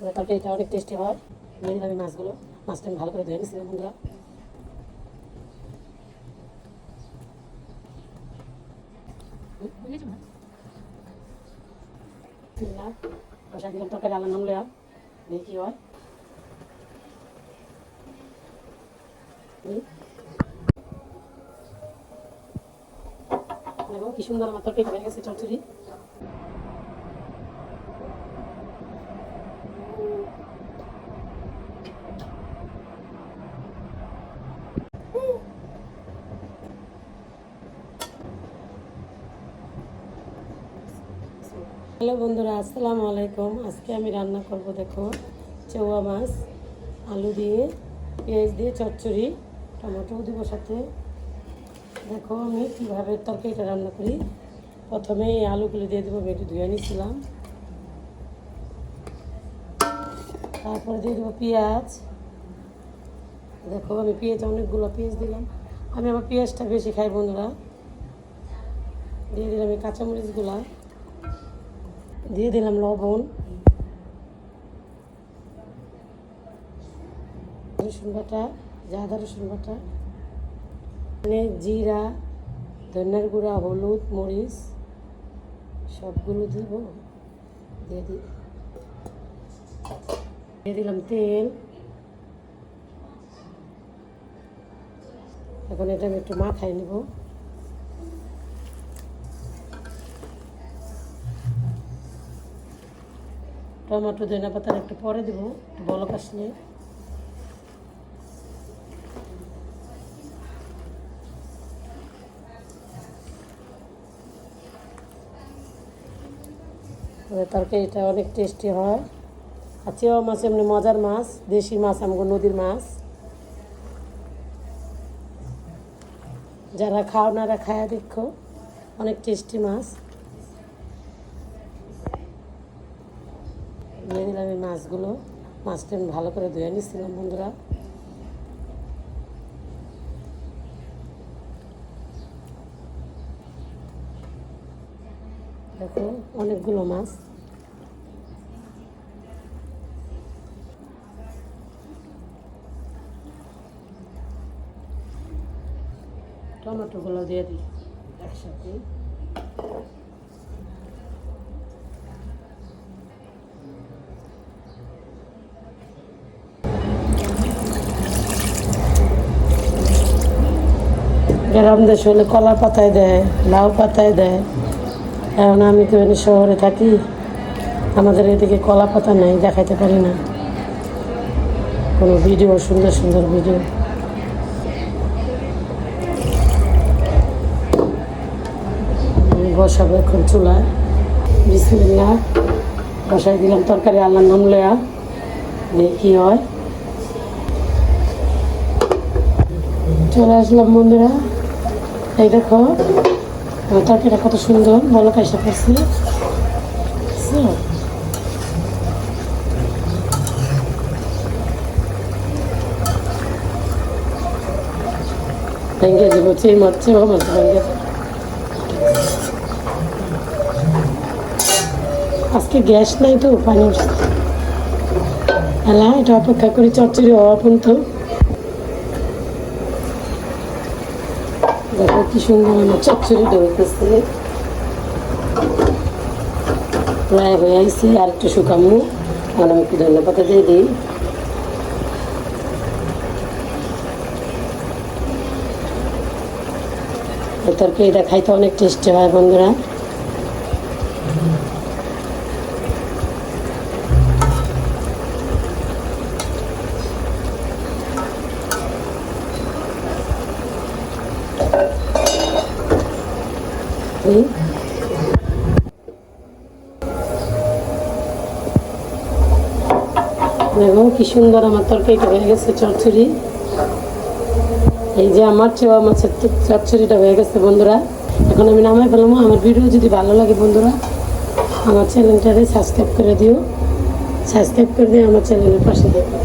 তরকারি এটা অনেক টেস্টি হয়। এই মাছগুলো। মাছটা আমি ভালো করে ধুয়ে নিয়েছিলাম বন্ধুরা। বসাই দিলাম তরকারি আলাদা নামলে দেখি কি হয়। দেখো কি সুন্দর আমার তরকারি হয়ে গেছে, চচ্চড়ি। হ্যালো বন্ধুরা, আসসালামু আলাইকুম। আজকে আমি রান্না করব, দেখো চৌয়া মাছ, আলু দিয়ে, পেঁয়াজ দিয়ে, চচ্চড়ি টমেটো দিব সাথে। দেখো আমি কীভাবে তরকারিটা রান্না করি। প্রথমে এই আলুগুলো দিয়ে দেবো, বেটে ধুয়ে নিয়েছিলাম। তারপরে দিয়ে দেবো পেঁয়াজ। দেখো, আমি পেঁয়াজ অনেকগুলো পেঁয়াজ দিলাম। আমি আমার পেঁয়াজটা বেশি খাই, বন্ধুরা। দিয়ে দিলাম এই কাঁচামরিচগুলা। দিয়ে দিলাম লবণ। রসুন বাটা জাদা রসুন বাটা মানে জিরা ধনিয়ার গুঁড়া, হলুদ, মরিচ, সবগুলো দিব। দিয়ে দিই দিয়ে দিলাম তেল। এখন এটা আমি একটু মাখাই নেব। টমেটো ধনিয়া পাতা একটু পরে দেবো, একটু বলক আসলে। তরকারিটা অনেক টেস্টি হয়। আর চেওয়া মাছ এমনি মজার মাছ, দেশি মাছ, আমগো নদীর মাছ। যারা খাও, নারা খায়া দেখো, অনেক টেস্টি মাছ। নিয়ে নিলাম এই মাছগুলো। মাছটা আমি ভালো করে ধুয়ে নিচ্ছিলাম বন্ধুরা। দেখো, অনেকগুলো মাছ। টমেটোগুলো দিয়ে দিই একসাথে। গ্রাম দেশ হলে কলা পাতায় দেয়, লাউ পাতায় দেয়। এখন আমি তো শহরে থাকি, আমাদের এদিকে কলা পাতা নেই, দেখাইতে পারি না। কোনো ভিডিও, সুন্দর সুন্দর ভিডিও। বসাবো এখন চুলায়। বিসমিল্লা বসাই দিলাম তরকারি, আল্লাহর নাম লয়া। দেখি হয়? চলে আসলাম বন্ধুরা। এই দেখো তরকারিটা কত সুন্দর বলো কাইসা করছি। আজকে গ্যাস নাই তো, পানি হ্যাঁ এটা অপেক্ষা করি, চচ্চড়ি হওয়া পর্যন্ত। দেখো কি সুন্দর আমার চচ্চড়িটা হইতেছে। প্রায় হয়ে আসছি আর একটু শুকামু। আর আমি একটু পাতা দিয়ে দিই। তরকারিটা খাইতে অনেক টেস্টি হয় বন্ধুরা। এই দেখো কি সুন্দর আমার তরকারিটা হয়ে গেছে, চচ্চড়ি। এই যে আমার চেওয়া তো চচ্চড়িটা হয়ে গেছে, বন্ধুরা। এখন আমি নামাই ফেলাম আমার ভিডিও যদি ভালো লাগে, বন্ধুরা, আমার চ্যানেলটারে সাবস্ক্রাইব করে দিও। সাবস্ক্রাইব করে দিয়ে আমার চ্যানেলের পাশে দেখো।